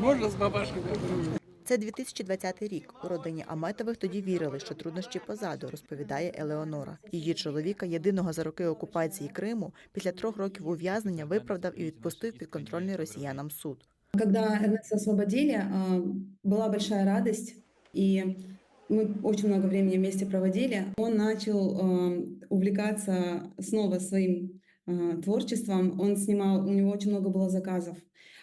Можно с бабашкой подружиться? Це 2020 рік. У родині Аметових тоді вірили, що труднощі позаду, розповідає Елеонора. Її чоловіка, єдиного за роки окупації Криму, після трьох років ув'язнення виправдав і відпустив підконтрольний росіянам суд. Когда Эрнеста освободили, а, была большая радость, и мы очень много времени вместе проводили. Он начал а, увлекаться снова своим а, творчеством. Он снимал, у него очень много было заказов.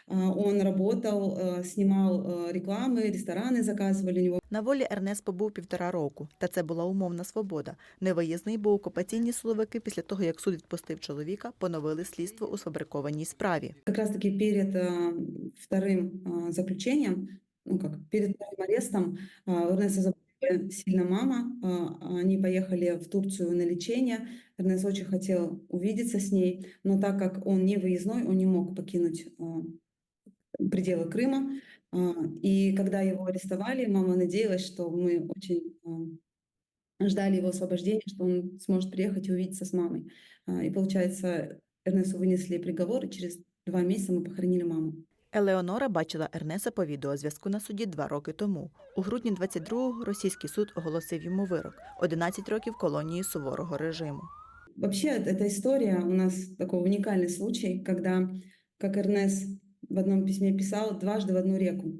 А, Он работал, а, снимал а, рекламы, рестораны заказывали у него. На волі Ернест побув півтора року, та це була умовна свобода. Невиїзний, бо окупаційні силовики після того, як суд відпустив чоловіка, поновили слідство у сфабрикованій справі. Как раз-таки перед а, вторым а, заключением, ну как, перед вторым арестом, а, у Эрнеста заболела сильно мама, а, они поехали в Турцию на лечение, Эрнест очень хотел увидеться с ней, но так как он не выездной, он не мог покинуть а, пределы Крыма, А, и когда его арестовали, мама надеялась, что мы очень а, ждали его освобождения, что он сможет приехать и увидеться с мамой. А, И получается, Эрнесту вынесли приговор, и через два месяца мы похоронили маму. Елеонора бачила Ернеса по відеозв'язку на суді два роки тому. У грудні 22-го російський суд оголосив йому вирок – 11 років колонії суворого режиму. Вообще, эт- эта история у нас такой уникальный случай, когда, как Эрнест в одном письме писал, дважды в одну реку.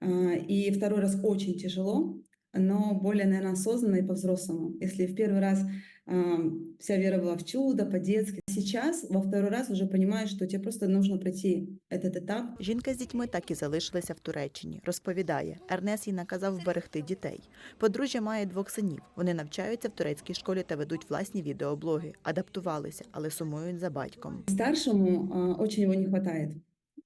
А, И второй раз очень тяжело, но более, наверное, осознанно и по-взрослому. Если в первый раз а, вся вера была в чудо, по-детски, сейчас во второй раз уже понимаешь, что тебе просто нужно пройти этот этап, Жінка з дітьми так і залишилася в Туреччині. Розповідає, Ернес їй наказав вберегти дітей. Подружжя має двох синів. Вони навчаються в турецькій школі та ведуть власні відеоблоги. Адаптувалися, але сумують за батьком. Старшему а, очень его не хватает.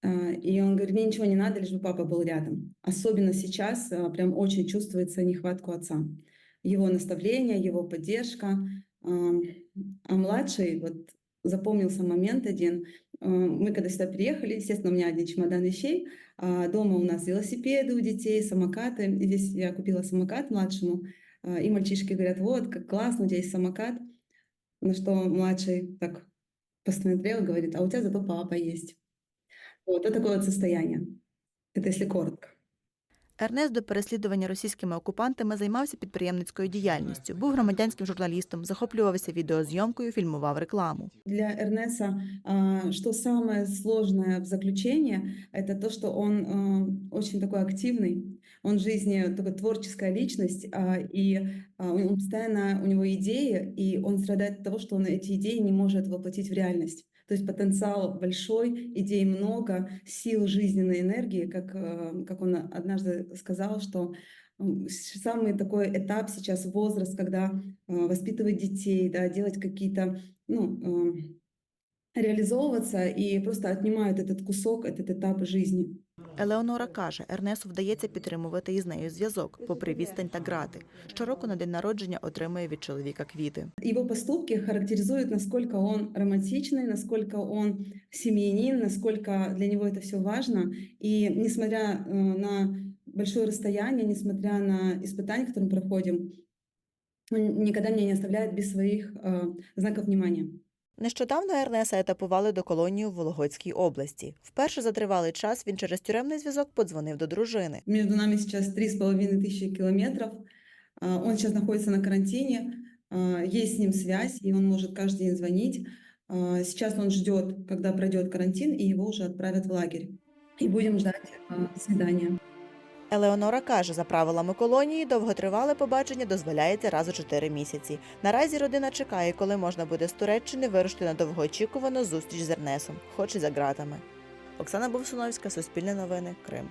А, И он говорит, мне ничего не надо, лишь бы папа был рядом. Особенно сейчас а, прям очень чувствуется нехватку отца. Его наставления, его поддержка. А младший, вот запомнился момент один. А, Мы когда сюда приехали, естественно, у меня один чемодан вещей, а дома у нас велосипеды у детей, самокаты. И здесь я купила самокат младшему, и мальчишки говорят, вот, как классно, у тебя есть самокат. На что младший так посмотрел говорит, а у тебя зато папа есть. Вот, это такое вот состояние. Это если коротко. Ернест до переслідування російськими окупантами займався підприємницькою діяльністю, був громадянським журналістом, захоплювався відеозйомкою, фільмував рекламу. Для Эрнеса, а, что самое сложное в заключении, это то, что он а, очень такой активный, он в жизни такая творческая личность, а, и а, он постоянно, у него идеи, и он страдает от того, что он эти идеи не может воплотить в реальность. То есть потенциал большой, идей много, сил жизненной энергии, как, э, как он однажды сказал, что самый такой этап сейчас возраст, когда э, воспитывать детей, да, делать какие-то, ну, э, реализовываться и просто отнимают этот кусок, этот этап жизни. Елеонора каже, Ернесу вдається підтримувати із нею зв'язок, попри відстань та грати. Щороку на день народження отримує від чоловіка квіти. Его поступки характеризуют, насколько он романтичный, насколько он семьянин, насколько для него это все важно. И несмотря э, на большое расстояние, несмотря на испытания, которые мы проходим, он никогда меня не оставляет без своих э, знаков внимания. Нещодавно Ернеса етапували до колонії в Вологодській області. Вперше за тривалий час він через тюремний зв'язок подзвонив до дружини. Между нами половиной тысячи километров. А, Он сейчас находится на карантине, а, есть с ним связь, и он может каждый день звонить. А, Сейчас он ждет, когда пройдет карантин, и его уже отправят в лагерь. И будем ждать свидания. Елеонора каже, за правилами колонії довготривале побачення дозволяється раз у чотири місяці. Наразі родина чекає, коли можна буде з Туреччини вирушити на довгоочікувану зустріч з Ернесом, хоч і за ґратами. Оксана Бовсуновська, Суспільне новини, Крим.